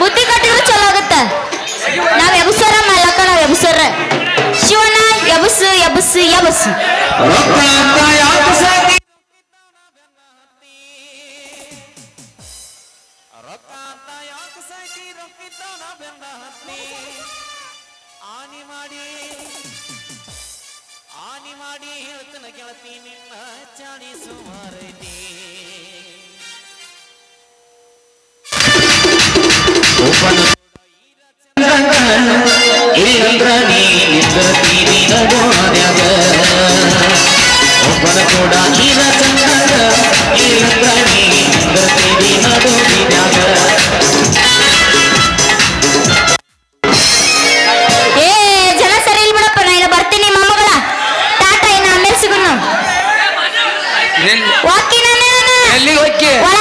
ಬುದ್ಧಿ ಕಟ್ಟಿದ್ರು ಚಲೋ ಆಗುತ್ತೆ. ನಾವ್ ಎಬಸರ ಮಲ್ಲಕ್ಕ ನಾವ್ ಎಬಸರ ಶಿವನ ಎಬಸ್ ಎಬಸ್ ಎಬಸ್. ಆನಿ ಮಾಡಿ ಆನಿ ಮಾಡಿ ಹೇಳ್ತನ ಗೆಳತಿ ನಿನ್ನ ಚಾಡಿ ಸುಮಾರೈತಿ. ಇಲ್ಲಂದ್ರ ನೀ ನಿಂದಿರ್ತೀನಿ ನಡುವನ್ಯಾಗ ಒಬ್ಬನ ಕೂಡ ಈಗ ಚಂದಾಗ ಇಲ್ಲಂದ್ರ ನೀ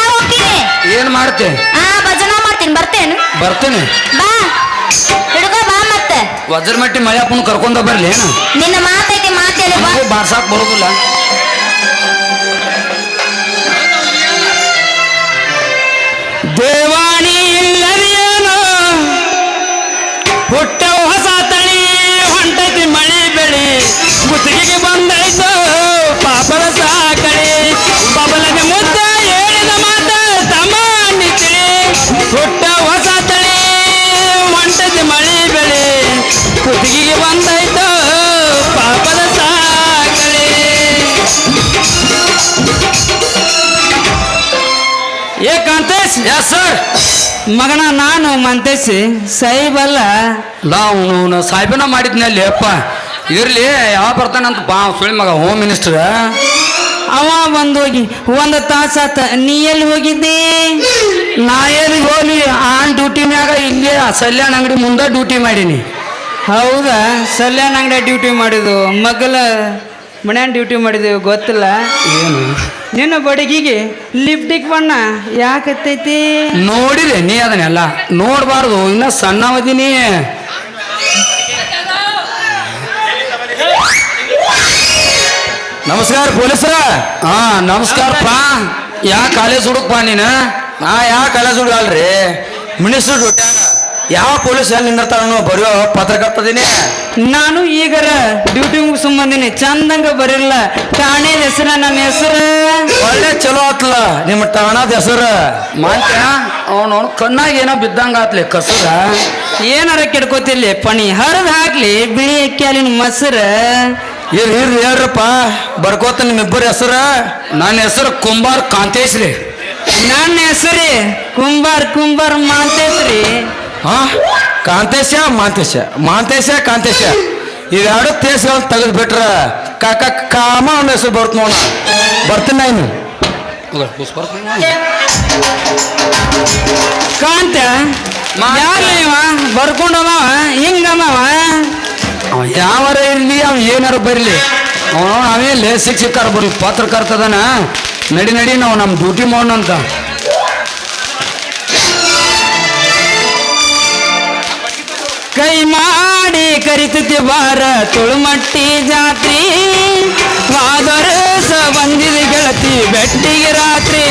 ಹೋಗಿ ಏನ್ ಮಾಡ್ತೆ? ಮಾಡ್ತೀನಿ ಬರ್ತೇನು? ಬರ್ತೇನೆ. ಬಾ. ಹಿಡ್ಕೋ ಬಾ ಮತ್ತೆ. ವಜ್ರಮಟ್ಟಿ ಮಳೆಯಪ್ಪನ ಕರ್ಕೊಂಡ ಬರ್ಲಿ ಏನ? ನಿನ್ನ ಮಾತೈತಿ ಮಾತೇಳಿ ಬಾ. ನಮಗೂ ಬಾರ್ಸಾಕ್ ಬರೋದಿಲ್ಲ. ದೇವಾಣಿ ಎಸ್ ಸರ್ ಮಗನ ನಾನು ಮಂತೇಸಿ ಸೈಬಲ್ಲ ನಾವು ಸಾಹೇಬನ ಮಾಡಿದ್ನಲ್ಲಿ ಅಪ್ಪ. ಇರ್ಲಿ ಯಾವ ಬರ್ತಾನಂತ ಬಾ ಸುಳಿ ಮಗ ಹೋಮ್ ಮಿನಿಸ್ಟರ್ ಅವ ಬಂದು ಹೋಗಿ ಒಂದು ತಾಸಾತ ನೀ ಎಲ್ಲಿ ಹೋಗಿದ್ದಿ? ನಾ ಎಲ್ಲಿ ಹೋಗಿ ಆನ್ ಡ್ಯೂಟಿ ಮ್ಯಾಗ ಇಲ್ಲೇ ಸಲ್ಯಾಣ ಅಂಗಡಿ ಮುಂದೆ ಡ್ಯೂಟಿ ಮಾಡೀನಿ. ಹೌದಾ? ಸಲ್ಯಾಣ ಅಂಗಡಿ ಡ್ಯೂಟಿ ಮಾಡಿದ್ದು ಮಗಲ ಮನ್ಯಾನ ಡ್ಯೂಟಿ ಮಾಡಿದೆವು ಗೊತ್ತಿಲ್ಲ. ಏನು? ನಿನ್ನ ಬಡಗಿಗೆ ಲಿಪ್ಟಿಕ್ ಬಣ್ಣ ಯಾಕತ್ತೈತಿ? ನೋಡಿದೆ ನೀ ಅದನ್ನೆಲ್ಲ ನೋಡಬಾರ್ದು ಇನ್ನ ಸಣ್ಣವದೀನಿ. ನಮಸ್ಕಾರ ಪೊಲೀಸರ. ಹಾ ನಮಸ್ಕಾರಪ್ಪ. ಯಾ ಕಾಲೇಜ್ ಹುಡುಕ್ಪ ನೀನು? ನಾ ಯಾವ ಕಾಲೇಜ್ ಹುಡುಗ ಅಲ್ರಿ ಮಿನಿಸ್ಟರ್ ಯಾವ ಪೊಲೀಸ್ ಎಲ್ಲಿ ನಿಂದಿರ್ತಾರ ಬರೆಯೋ ಪತ್ರಕರ್ತದೀನಿ. ನಾನು ಈಗರ ಬಂದೀನಿ ಚಂದಂಗ ಬರಿಲ್ಲ ಠಾಣೆ ಹೆಸರ ನನ್ನ ಹೆಸರು. ಒಳ್ಳೆ ಚಲೋ ಆತ್ಲ. ನಿಮ್ಮ ಠಾಣದ ಹೆಸರು. ಮಾಂತ್ಯ? ಅವನು ಕಣ್ಣಾಗ ಏನೋ ಬಿದ್ದಂಗ ಆತ್ಲಿ ಕಸರ ಏನಾರ ಕೆಡ್ಕೋತಿರ್ಲಿ ಪಣಿ. ಹರಿದ್ ಹಾಕ್ಲಿ ಬಿಳಿ ಅಕ್ಕಿ ಮಸರ ಮೊಸರ. ಇರ್ ಇರ್ ಹೇಳ್ರಪ್ಪ ಬರ್ಕೋತ ನಿಮ್ಮಿಬ್ಬರ ಹೆಸರು. ನನ್ನ ಹೆಸರು ಕುಂಬಾರ್ ಕಾಂತೇಶ್ ರೀ ನನ್ನ ಹೆಸರಿ ಕುಂಬಾರ್ ಕುಂಬಾರ್ ರೀ ಹಾ? ಕಾಂತೇಶ ಮಾಂತೇಶ. ಮಾಂತೇಶ ಕಾಂತೇಶ. ಇವೆರಡು ತೇಸ್ಗಳು ತೆಗೆದು ಬಿಟ್ರ ಕಾಕ ಕಾಮ ಅನ್ನೋ ಹೆಸರು ಬರ್ತ ನೋಡ. ಬರ್ತೀನಿ ನಾನು. ಕಾಂತ ಮಾ- ಯಾರು ಇವ? ಬರ್ಕೊಂಡವ ಹಿಂಗ ಅವ ಯಾವಾರ ಇರಲಿ ಅವ ಏನಾರ ಬರಲಿ. ಅವನು ಅವೇ ಲೇಸಿಕ್ ಸಿಕ್ಕಾರ ಬರ್ಲಿ ಪತ್ರಕರ್ತದನ? ನಡಿ ನಡಿ ನಾವು ನಮ್ಮ ಡ್ಯೂಟಿ ಮಾಡೋಣಂತ. ಮಾಡಿ ಕರಿತತಿ ಬಾರ ತುಳುಮಟ್ಟಿ ಜಾತ್ರಿ. ವಾದರಸ ಬಂದಿದ ಗೆಳತಿ ಬೆಟ್ಟಿಗೆ ರಾತ್ರಿ.